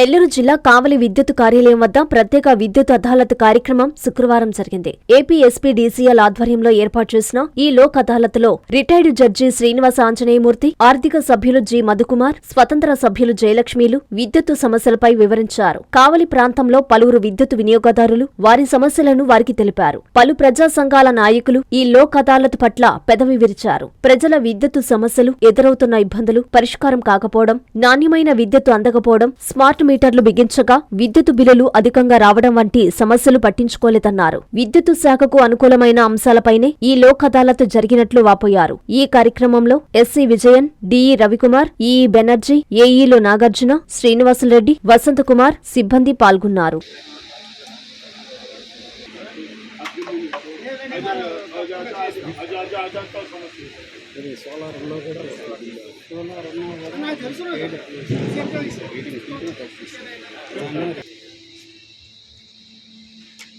నెల్లూరు జిల్లా కావలి విద్యుత్ కార్యాలయం వద్ద ప్రత్యేక విద్యుత్ అదాలత్ కార్యక్రమం శుక్రవారం జరిగింది. ఏపీ ఎస్పీ డీసీఎల్ ఆధ్వర్యంలో ఏర్పాటు చేసిన ఈ లోక్ అదాలత్లో రిటైర్డ్ జడ్జి శ్రీనివాస ఆంజనేయమూర్తి ఆర్థిక సభ్యులు జి మధుకుమార్ స్వతంత్ర సభ్యులు జయలక్ష్మిలు విద్యుత్ సమస్యలపై వివరించారు. కావలి ప్రాంతంలో పలువురు విద్యుత్ వినియోగదారులు వారి సమస్యలను వారికి తెలిపారు. పలు ప్రజా సంఘాల నాయకులు ఈ లోక్ అదాలత్ పట్ల పెదవి విరిచారు. ప్రజల విద్యుత్ సమస్యలు ఎదురవుతున్న ఇబ్బందులు పరిష్కారం కాకపోవడం నాణ్యమైన విద్యుత్ అందకపోవడం స్మార్ట్ మీటర్లు బిగించగా విద్యుత్ బిల్లులు అధికంగా రావడం వంటి సమస్యలు పట్టించుకోలేదన్నారు. విద్యుత్ శాఖకు అనుకూలమైన అంశాలపైనే ఈ లోక్ అదాలత్ జరిగినట్లు వాపోయారు. ఈ కార్యక్రమంలో SC Vijayan DE Ravikumar EE Banerjee ఏఈలు Nagarjuna Srinivasulareddy Vasanthakumar సిబ్బంది పాల్గొన్నారు.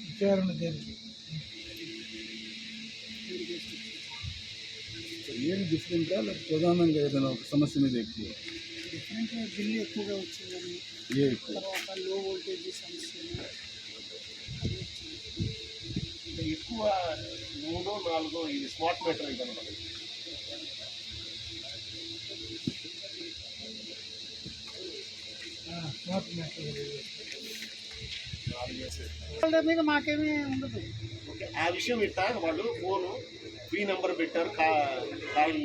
విచారణ దేనికి ఏది డిఫరెంటా లేకపోతే ప్రధానంగా ఏదైనా ఒక సమస్య మీద ఎక్కువ? డిఫరెంట్గా బిల్లు ఎక్కువగా వచ్చిందని ఏ ఎక్కువ? తర్వాత లో వోల్టేజ్ అంటే ఎక్కువ మూడో నాలుగో ఇది స్మార్ట్ మీటర్ ఇది అనమాట మీద మాకేమీ ఉండదు. ఓకే ఆ విషయం ఇట్టా? వాళ్ళు ఫోను ఫ్రీ నెంబర్ పెట్టారు కాల్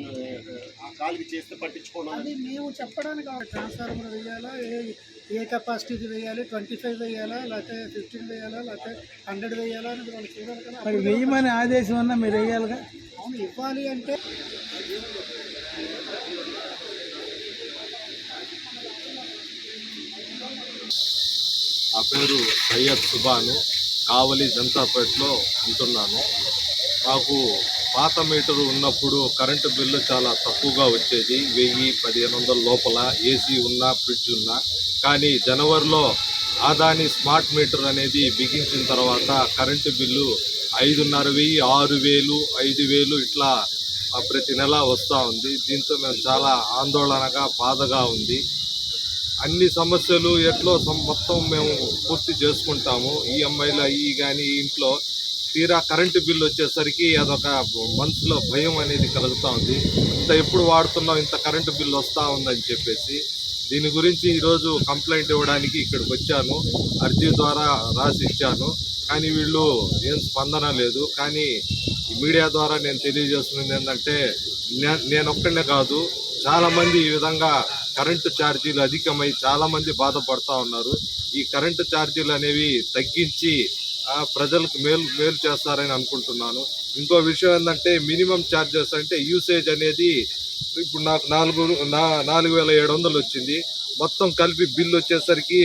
ఆ కాల్కి చేస్తే పట్టించుకోవడం అది మేము చెప్పడానికి ట్రాన్స్ఫార్మర్ వేయాలా? ఏ ఏ కెపాసిటీకి వేయాలి? ట్వంటీ ఫైవ్ వేయాలా? లేకపోతే ఫిఫ్టీన్ వేయాలా? లేకపోతే హండ్రెడ్ వేయాలా అనేది వాళ్ళు చూడాలి కదా. మరి వెయ్యమని ఆదేశం అన్నా మీరు వేయాలిగా అవును ఇవ్వాలి అంటే నా పేరు సయ్యద్ సుబాను. కావలి జంతాపేట్లో ఉంటున్నాను. మాకు పాత మీటరు ఉన్నప్పుడు కరెంటు బిల్లు చాలా తక్కువగా వచ్చేది. వెయ్యి పదిహేను వందల లోపల ఏసీ ఉన్నా ఫ్రిడ్జ్ ఉన్నా. కానీ జనవరిలో ఆదాని స్మార్ట్ మీటర్ అనేది బిగించిన తర్వాత కరెంటు బిల్లు ఐదున్నర వెయ్యి ఆరు వేలు ఐదు వేలు ఇట్లా ప్రతి నెల వస్తూ ఉంది. దీంతో మేము చాలా ఆందోళనగా బాధగా ఉంది. అన్ని సమస్యలు ఎట్లో మొత్తం మేము పూర్తి చేసుకుంటాము. ఈఎంఐలు అయ్యి కానీ ఇంట్లో తీరా కరెంటు బిల్లు వచ్చేసరికి అదొక మనసులో భయం అనేది కలుగుతూ ఉంది. ఇంత ఎప్పుడు వాడుతున్నాం ఇంత కరెంటు బిల్లు వస్తూ ఉందని చెప్పేసి దీని గురించి ఈరోజు కంప్లైంట్ ఇవ్వడానికి ఇక్కడికి వచ్చాను. అర్జీ ద్వారా రాసి ఇచ్చాను. కానీ వీళ్ళు ఏం స్పందన లేదు. కానీ మీడియా ద్వారా నేను తెలియజేస్తున్నది ఏంటంటే నేను ఒక్కనే కాదు చాలామంది ఈ విధంగా కరెంటు ఛార్జీలు అధికమై చాలామంది బాధపడుతూ బాధపడతా ఉన్నారు. ఈ కరెంటు ఛార్జీలు అనేవి తగ్గించి ప్రజలకు మేలు మేలు చేస్తారని అనుకుంటున్నాను. ఇంకో విషయం ఏంటంటే మినిమం ఛార్జెస్ అంటే యూసేజ్ అనేది ఇప్పుడు నాకు నాలుగు నా నాలుగు వేల ఏడు వందలు వచ్చింది. మొత్తం కలిపి బిల్లు వచ్చేసరికి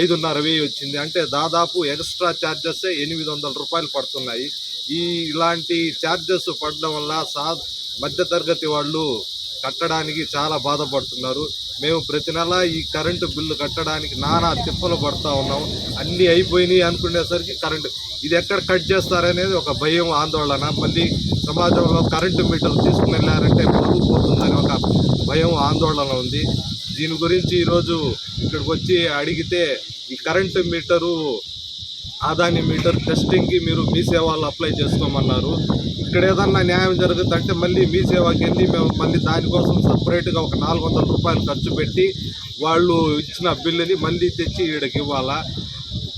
ఐదున్నర వెయ్యి వచ్చింది. అంటే దాదాపు ఎక్స్ట్రా ఛార్జెస్ ఎనిమిది వందల రూపాయలు పడుతున్నాయి. ఈ ఇలాంటి ఛార్జెస్ పడడం వల్ల సా మధ్యతరగతి వాళ్ళు కట్టడానికి చాలా బాధపడుతున్నారు. మేము ప్రతి నెల ఈ కరెంటు బిల్లు కట్టడానికి నానా తిప్పలు పడతా ఉన్నాం అన్నీ అయిపోయినాయి అనుకునేసరికి కరెంటు. ఇది ఎక్కడ కట్ చేస్తారనేది ఒక భయం ఆందోళన. మళ్ళీ సమాజంలో కరెంటు మీటర్లు తీసుకుని వెళ్ళారంటే పరుగు పోతుందని ఒక భయం ఆందోళన ఉంది. దీని గురించి ఈరోజు ఇక్కడికి వచ్చి అడిగితే ఈ కరెంటు మీటరు ఆదాని మీటర్ టెస్టింగ్కి మీరు మీ సేవలు అప్లై చేసుకోమన్నారు. ఇక్కడ ఏదన్నా న్యాయం జరుగుతుందంటే మళ్ళీ మీ సేవకి వెళ్ళి మేము మళ్ళీ దానికోసం సపరేట్గా ఒక నాలుగు వందల రూపాయలు ఖర్చు పెట్టి వాళ్ళు ఇచ్చిన బిల్లుని మళ్ళీ తెచ్చి ఈడకి ఇవ్వాలా?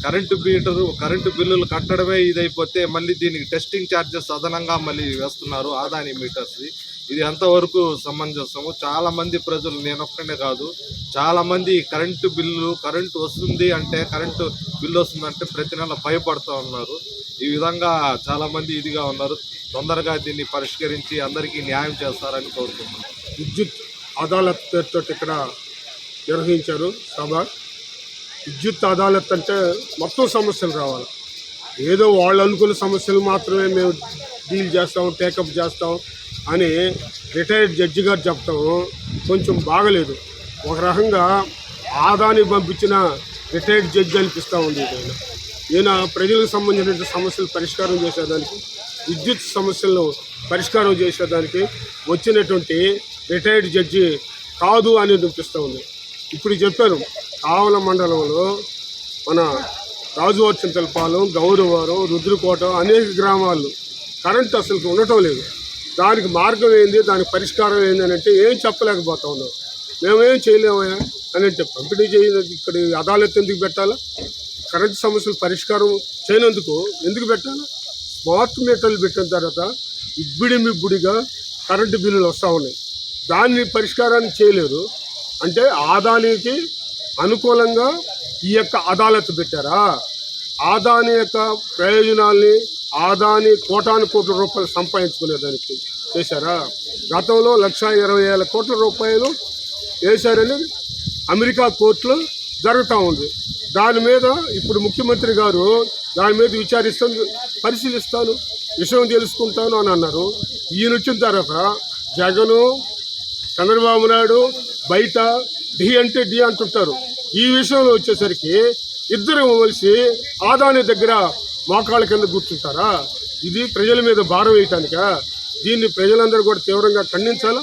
కరెంటు మీటర్ కరెంటు బిల్లులు కట్టడమే ఇదైపోతే మళ్ళీ దీనికి టెస్టింగ్ ఛార్జెస్ అదనంగా మళ్ళీ వేస్తున్నారు ఆదాని మీటర్స్ది ఇది ఎంతవరకు సమంజసము చాలా మంది ప్రజలు నేను కాదు చాలా మంది కరెంటు బిల్లు కరెంటు వస్తుంది అంటే కరెంటు బిల్లు వస్తుందంటే ప్రతి నెల భయపడుతూ ఉన్నారు. ఈ విధంగా చాలా మంది ఇదిగా ఉన్నారు. తొందరగా దీన్ని పరిష్కరించి అందరికీ న్యాయం చేస్తారని కోరుకుంటున్నాను. విద్యుత్ అదాలత్ పేరుతో ఇక్కడ నిర్వహించారు సభ. విద్యుత్ అదాలత్ అంటే మొత్తం సమస్యలు రావాలి. ఏదో వాళ్ళు అనుకున్న సమస్యలు మాత్రమే మేము డీల్ చేస్తాం టేకప్ చేస్తాం. అని రిటైర్డ్ జడ్జి గారు చెప్పటం కొంచెం బాగలేదు. ఒక రకంగా ఆదాని పంపించిన రిటైర్డ్ జడ్జి అనిపిస్తూ ఉంది ఈయన ఈయన ప్రజలకు సంబంధించిన సమస్యలు పరిష్కారం చేసేదానికి విద్యుత్ సమస్యలను పరిష్కారం చేసేదానికి వచ్చినటువంటి రిటైర్డ్ జడ్జి కాదు అని అనిపిస్తూ ఉంది. ఇప్పుడు చెప్పాను కావల మండలంలో మన రాజువర్చింతలపాలెం గౌరవరం రుద్రకోట అనేక గ్రామాలు కరెంట్ అసలు ఉండటం లేదు. దానికి మార్గం ఏంది దానికి పరిష్కారం ఏంది అని అంటే ఏం చెప్పలేకపోతా ఉన్నాం మేమేం చేయలేమయ్యా అని అంటే పంపిణీ చేయలేదు ఇక్కడ ఈ అదాలత్ ఎందుకు పెట్టాలా? కరెంట్ సమస్యలు పరిష్కారం చేయనందుకు ఎందుకు పెట్టాలా? స్మార్ట్ మీటర్లు పెట్టిన తర్వాత ఇబ్బడి మిబ్బుడిగా కరెంటు బిల్లులు వస్తూ ఉన్నాయి. దాన్ని పరిష్కారాన్ని చేయలేరు. అంటే ఆదానికి అనుకూలంగా ఈ యొక్క అదాలత్ పెట్టారా? ఆదాని యొక్క ప్రయోజనాల్ని ఆదాని కోటాను కోట్ల రూపాయలు సంపాదించుకునేదానికి చేశారా? గతంలో లక్ష ఇరవై వేల కోట్ల రూపాయలు వేశారని అమెరికా కోర్టులో జరుగుతూ ఉంది. దాని మీద ఇప్పుడు ముఖ్యమంత్రి గారు దాని మీద విచారిస్తాను పరిశీలిస్తాను విషయం తెలుసుకుంటాను అని అన్నారు. ఈయన వచ్చిన తర్వాత జగను చంద్రబాబు నాయుడు బయట డి అంటే డి అంటుంటారు. ఈ విషయంలో వచ్చేసరికి ఇద్దరు కలిసి ఆదాని దగ్గర మోకాళ్ళ కింద కూర్చుంటారా? ఇది ప్రజల మీద భారం వేయటానికా? దీన్ని ప్రజలందరూ కూడా తీవ్రంగా ఖండించాలా?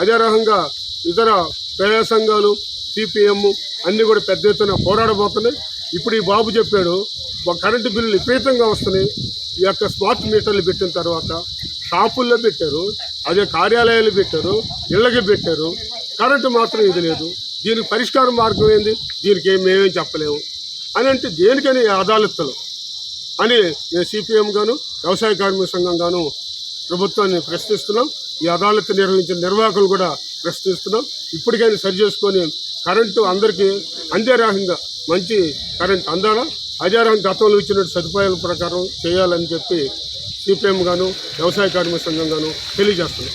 అదే రకంగా ఇతర ప్రజా సంఘాలు సిపిఎం అన్నీ కూడా పెద్ద ఎత్తున పోరాడబోతున్నాయి. ఇప్పుడు ఈ బాబు చెప్పాడు మా కరెంటు బిల్లులు విపరీతంగా వస్తున్నాయి. ఈ యొక్క స్మార్ట్ మీటర్లు పెట్టిన తర్వాత షాపుల్లో పెట్టారు అదే కార్యాలయాలు పెట్టారు ఇళ్ళకి పెట్టారు. కరెంటు మాత్రం ఇది లేదు. దీనికి పరిష్కార మార్గం ఏంది? దీనికి ఏం మేమేం చెప్పలేము. అని అంటే దేనికని అదాలత్తులు అని నేను సిపిఎం గాను వ్యవసాయ కార్మిక సంఘం గాను ప్రభుత్వాన్ని ప్రశ్నిస్తున్నాం. ఈ అదాలత్ నిర్వహించిన నిర్వాహకులు కూడా ప్రశ్నిస్తున్నాం. ఇప్పటికైనా సరి చేసుకొని కరెంటు అందరికీ అందే రకంగా మంచి కరెంట్ అందాలా. అదే గతంలో ఇచ్చిన సదుపాయాల ప్రకారం చేయాలని చెప్పి సిపిఎం గాను వ్యవసాయ కార్మిక సంఘం గాను తెలియజేస్తున్నాం.